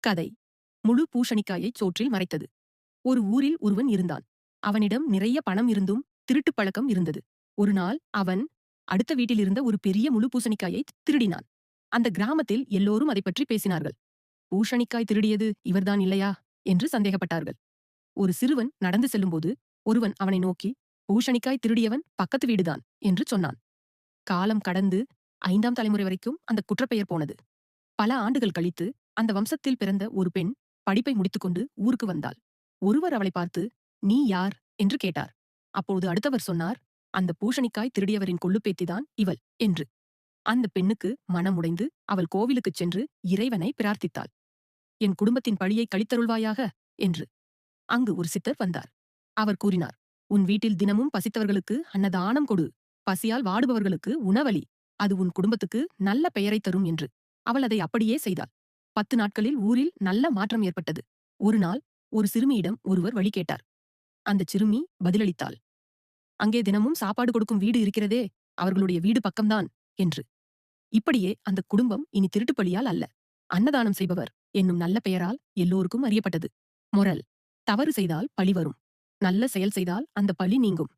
கதை. முழு பூஷணிக்காயைச் சோற்றில் மறைத்தது. ஒரு ஊரில் ஒருவன் இருந்தான். அவனிடம் நிறைய பணம் இருந்தும் திருட்டுப் பழக்கம் இருந்தது. ஒரு நாள் அவன் அடுத்த வீட்டிலிருந்த ஒரு பெரிய முழு பூசணிக்காயை திருடினான். அந்த கிராமத்தில் எல்லோரும் அதைப் பற்றி பேசினார்கள். பூஷணிக்காய் திருடியது இவர்தான் இல்லையா? என்று சந்தேகப்பட்டார்கள். ஒரு சிறுவன் நடந்து செல்லும்போது ஒருவன் அவனை நோக்கி பூஷணிக்காய் திருடியவன் பக்கத்து வீடுதான் என்று சொன்னான். காலம் கடந்து ஐந்தாம் தலைமுறை வரைக்கும் அந்த குற்றப்பெயர் போனது. பல ஆண்டுகள் கழித்து அந்த வம்சத்தில் பிறந்த ஒரு பெண் படிப்பை முடித்துக்கொண்டு ஊருக்கு வந்தாள். ஒருவர் அவளை பார்த்து நீ யார்? என்று கேட்டார். அப்போது அடுத்தவர் சொன்னார் அந்த பூஷணிக்காய் திருடியவரின் கொள்ளுப்பேத்திதான் இவள் என்று. அந்த பெண்ணுக்கு மனமுடைந்து அவள் கோவிலுக்குச் சென்று இறைவனை பிரார்த்தித்தாள். என் குடும்பத்தின் பழியை கழித்தருள்வாயாக என்று. அங்கு ஒரு சித்தர் வந்தார். அவர் கூறினார் உன் வீட்டில் தினமும் பசித்தவர்களுக்கு அன்னதானம் கொடு. பசியால் வாடுபவர்களுக்கு உணவளி அது உன் குடும்பத்துக்கு நல்ல பெயரை தரும் என்று. அவள் அதை அப்படியே செய்தாள். பத்து நாட்களில் ஊரில் நல்ல மாற்றம் ஏற்பட்டது. ஒரு நாள் ஒரு சிறுமியிடம் ஒருவர் வழி கேட்டார். அந்த சிறுமி பதிலளித்தாள். அங்கே தினமும் சாப்பாடு கொடுக்கும் வீடு இருக்கிறதே அவர்களுடைய வீடு பக்கம்தான் என்று. இப்படியே அந்த குடும்பம் இனி திருட்டுப்பழியால் அல்ல. அன்னதானம் செய்பவர் என்னும் நல்ல பெயரால் எல்லோருக்கும் அறியப்பட்டது. மொரல் தவறு செய்தால் பழி வரும். நல்ல செயல் செய்தால் அந்த பழி நீங்கும்.